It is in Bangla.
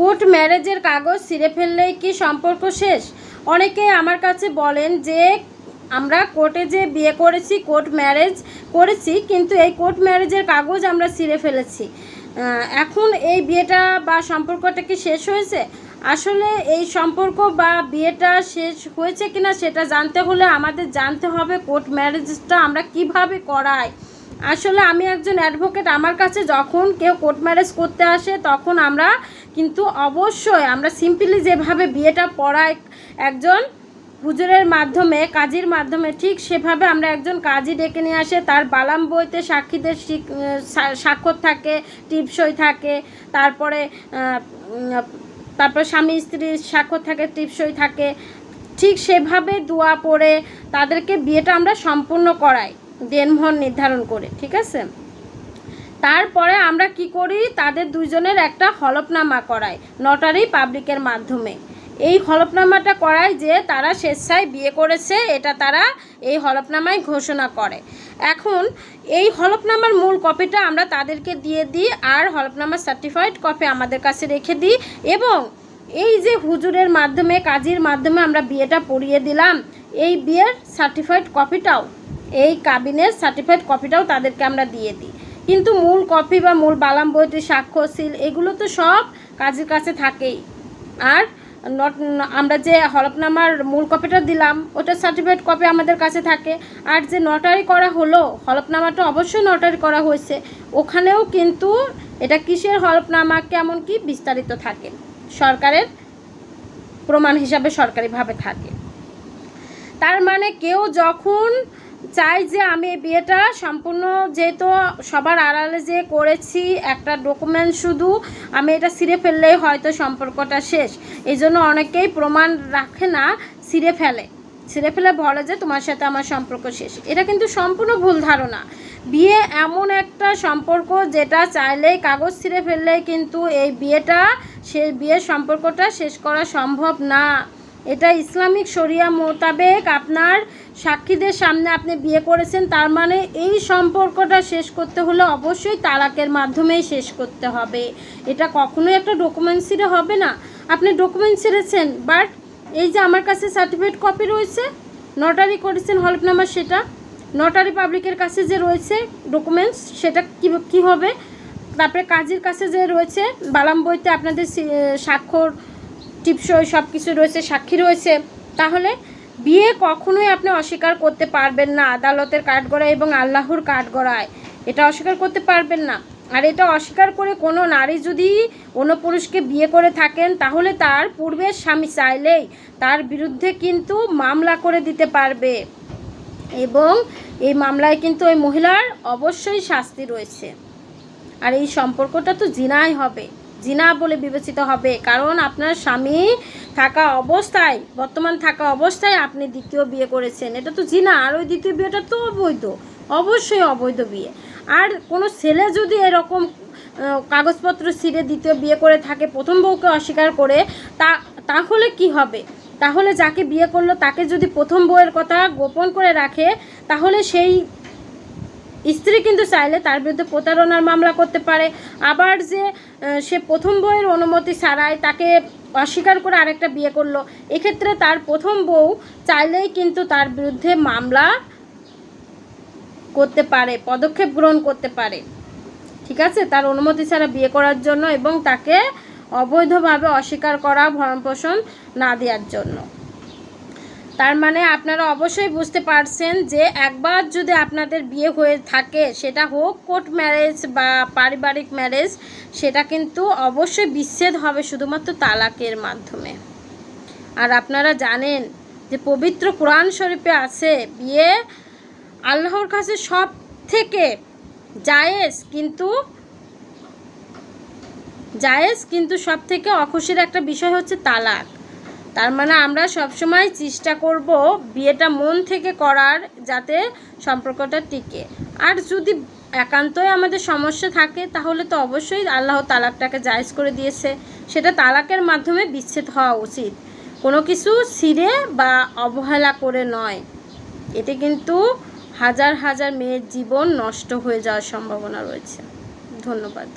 কোর্ট ম্যারেজের কাগজ ছিঁড়ে ফেললেই কি সম্পর্ক শেষ? অনেকে আমার কাছে বলেন যে, আমরা কোর্টে যে বিয়ে করেছি, কোর্ট ম্যারেজ করেছি, কিন্তু এই কোর্ট ম্যারেজের কাগজ আমরা ছিঁড়ে ফেলেছি। এখন এই বিয়েটা বা সম্পর্কটা কি শেষ হয়েছে? আসলে এই সম্পর্ক বা বিয়েটা শেষ হয়েছে কিনা সেটা জানতে হলে আমাদের জানতে হবে কোর্ট ম্যারেজটা আমরা কীভাবে করাই। আসলে আমি একজন অ্যাডভোকেট আমার কাছে যখন কেউ কোর্ট ম্যারেজ করতে আসে, তখন আমরা কিন্তু অবশ্যই আমরা সিম্পলি যেভাবে বিয়েটা পড়াই একজন হুজুরের মাধ্যমে, কাজীর মাধ্যমে, ঠিক সেভাবে আমরা একজন কাজী ডেকে নিয়ে আসে, তার বালাম বইতে সাক্ষীদের স্বাক্ষর থাকে, টিপসই থাকে, তারপরে তারপর স্বামী স্ত্রীর স্বাক্ষর থাকে, টিপসই থাকে, ঠিক সেভাবে দোয়া পড়ে, তাদেরকে বিয়েটা আমরা সম্পূর্ণ করাই। দেনমোহর নির্ধারণ করে, ঠিক আছে? তারপরে আমরা কি করি? তাদের দুজনের একটা হলফনামা করাই নটারি পাবলিকের মাধ্যমে। এই হলফনামাটা করায় যে তারা স্বেচ্ছায় বিয়ে করেছে, এটা তারা এই হলফনামায় ঘোষণা করে। এখন এই হলফনামার মূল কপিটা আমরা তাদেরকে দিয়ে দিই, আর হলফনামার সার্টিফাইড কপি আমাদের কাছে রেখে দিই, এবং এই যে হুজুরের মাধ্যমে, কাজীর মাধ্যমে আমরা বিয়েটা পড়িয়ে দিলাম, এই বিয়ের সার্টিফাইড কপিটাও এই কাবিনের সার্টিফাইড কপিটাও তাদেরকে আমরা দিয়ে দিই। কিন্তু মূল কপি বা মূল বালাম, বইটি, সাক্ষ্য সিল এগুলো তো সব কাজের কাছে থাকেই। আর নট আমরা যে হলফনামার মূল কপিটা দিলাম ওটার সার্টিফিকেট কপি আমাদের কাছে থাকে। আর যে নটারি করা হলো, হলফনামাটা অবশ্যই নটারি করা হয়েছে। ওখানেও কিন্তু এটা কিসের হলফনামা, কেমন কি বিস্তারিত থাকে। সরকারের প্রমাণ হিসাবে সরকারিভাবে থাকে। তার মানে কেউ যখন চাই যে আমি বিয়েটা সম্পূর্ণ যেহেতু সবার আড়ালে যে করেছি, একটা ডকুমেন্ট শুধু, আমি এটা ছিঁড়ে ফেললেই হয়তো সম্পর্কটা শেষ। এই জন্য অনেকেই প্রমাণ রাখে না, ছিঁড়ে ফেলে। ছিঁড়ে ফেলে বলে যে তোমার সাথে আমার সম্পর্ক শেষ। এটা কিন্তু সম্পূর্ণ ভুল ধারণা। বিয়ে এমন একটা সম্পর্ক যেটা চাইলেই, কাগজ ছিঁড়ে ফেললেই কিন্তু এই বিয়েটা সে বিয়ের সম্পর্কটা শেষ করা সম্ভব না। এটা ইসলামিক শরিয়া মোতাবেক আপনার সাক্ষীদের সামনে আপনি বিয়ে করেছেন, তার মানে এই সম্পর্কটা শেষ করতে হলে অবশ্যই তালাকের মাধ্যমেই শেষ করতে হবে। এটা কখনোই একটা ডকুমেন্ট ছিঁড়ে হবে না। আপনি ডকুমেন্ট ছিঁড়েছেন বাট এই যে আমার কাছে সার্টিফিকেট কপি রয়েছে নটারি করেছেন হলফনামা সেটা নটারি পাবলিকের কাছে যে রয়েছে ডকুমেন্টস সেটা কী কী হবে? তারপরে কাজের কাছে যে রয়েছে বালাম বইতে আপনাদের স্বাক্ষর টিপসই সব কিছু রয়েছে, সাক্ষী রয়েছে, তাহলে বিয়ে কখনোই আপনি অস্বীকার করতে পারবেন না আদালতের কাঠগড়ায় এবং আল্লাহর কাঠগড়ায়। এটা অস্বীকার করতে পারবেন না। আর এটা অস্বীকার করে কোনো নারী যদি অন্য পুরুষকে বিয়ে করে থাকেন, তাহলে তার পূর্বের স্বামী চাইলেই তার বিরুদ্ধে কিন্তু মামলা করে দিতে পারবে। এবং এই মামলায় কিন্তু ওই মহিলার অবশ্যই শাস্তি রয়েছে। আর এই সম্পর্কটা তো জিনাই হবে। জিনা বলে বিবেচিত হবে। কারণ আপনার স্বামী থাকা অবস্থায়, বর্তমান থাকা অবস্থায় আপনি দ্বিতীয় বিয়ে করেছেন। এটা তো জিনা, আর ওই দ্বিতীয় বিয়েটা তো অবৈধ। অবশ্যই অবৈধ বিয়ে। আর কোনো ছেলে যদি এরকম কাগজপত্র ছিঁড়ে দ্বিতীয় বিয়ে করে থাকে, প্রথম বউকে অস্বীকার করে, তা, তাহলে কি হবে? তাহলে যাকে বিয়ে করল, তাকে যদি প্রথম বউয়ের কথা গোপন করে রাখে, তাহলে সেই স্ত্রী কিন্তু চাইলে তার বিরুদ্ধে প্রতারণার মামলা করতে পারে। আবার যে সে প্রথম বউয়ের অনুমতি ছাড়াই তাকে অস্বীকার করে আরেকটা বিয়ে করল, এক্ষেত্রে তার প্রথম বউ চাইলেই কিন্তু তার বিরুদ্ধে মামলা করতে পারে, পদক্ষেপ গ্রহণ করতে পারে। ঠিক আছে? তার অনুমতি ছাড়া বিয়ে করার জন্য এবং তাকে অবৈধভাবে অস্বীকার করা ভরণ পোষণ না দেওয়ার জন্য। তার মানে আপনারা অবশ্যই বুঝতে পারছেন যে একবার যদি আপনাদের বিয়ে হয়ে থাকে, সেটা হোক কোর্ট ম্যারেজ বা পারিবারিক ম্যারেজ, সেটা কিন্তু অবশ্যই বিচ্ছেদ হবে শুধুমাত্র তালাকের মাধ্যমে। আর আপনারা জানেন যে পবিত্র কোরআন শরীফে আছে, বিয়ে আল্লাহর কাছে সব থেকে জায়েজ কিন্তু জায়েজ কিন্তু সব থেকে অখুশির একটা বিষয় হচ্ছে তালাক। তার মানে আমরা সবসময় চেষ্টা করব বিয়েটা মন থেকে করার যাতে সম্পর্কটা টিকে। আর যদি একান্তই আমাদের সমস্যা থাকে, তাহলে তো অবশ্যই আল্লাহ তালাকটাকে জায়েজ করে দিয়েছে। সেটা তালাকের মাধ্যমে বিচ্ছেদ হওয়া উচিত। কোনো কিছু ছিঁড়ে বা অবহেলা করে নয়। এতে কিন্তু হাজার হাজার মেয়ের জীবন নষ্ট হয়ে যাওয়ার সম্ভাবনা রয়েছে। ধন্যবাদ।